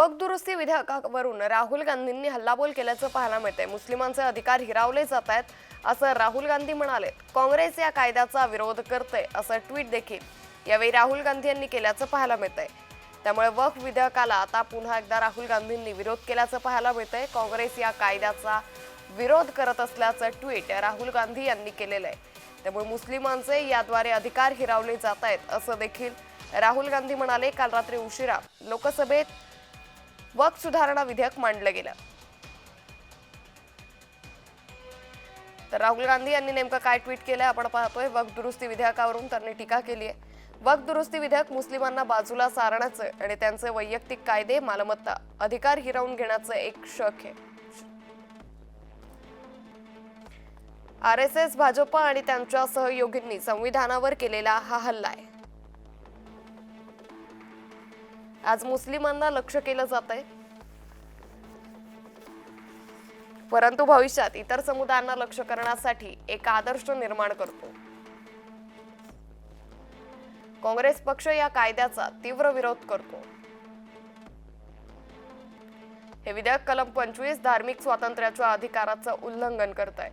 वकदुरुस्ती विधेयकावरून राहुल गांधींनी हल्लाबोल केल्याचं पाहायला मिळते मुस्लिमांचे अधिकार हिरावले जात आहेत असं राहुल गांधी म्हणाले. काँग्रेस या कायद्याचा विरोध करते असं ट्विट देखील यावेळी राहुल गांधी यांनी केल्याचं पाहायला मिळतंय. त्यामुळे वक विधेयकाला आता पुन्हा एकदा राहुल गांधींनी विरोध केल्याचं पाहायला मिळतंय. काँग्रेस या कायद्याचा विरोध करत असल्याचं ट्विट राहुल गांधी यांनी केलेलं आहे. त्यामुळे मुस्लिमांचे याद्वारे अधिकार हिरावले जात आहेत असं देखील राहुल गांधी म्हणाले. काल रात्री उशिरा लोकसभेत वक सुधारणा विधेयक मांडलं गेलं. तर राहुल गांधी यांनी नेमकं काय ट्विट केलंय? आपण पाहतोय वक्फ दुरुस्ती विधेयकावरून त्यांनी टीका केली आहे. वक्फ दुरुस्ती विधेयक मुस्लिमांना बाजूला सारण्याचं आणि त्यांचे वैयक्तिक कायदे मालमत्ता अधिकार हिरावून घेण्याचं एक शक आहे. आर एस एस भाजपा आणि त्यांच्या सहयोगींनी संविधानावर केलेला हा हल्ला आहे. आज मुस्लिमांना लक्ष केलं जात आहे. परंतु भविष्यात इतर समुदायांना लक्ष करण्यासाठी एक आदर्श निर्माण करतो. काँग्रेस पक्ष या कायद्याचा तीव्र विरोध करतो. हे विधेयक कलम पंचवीस धार्मिक स्वातंत्र्याच्या अधिकाराचं उल्लंघन करत आहे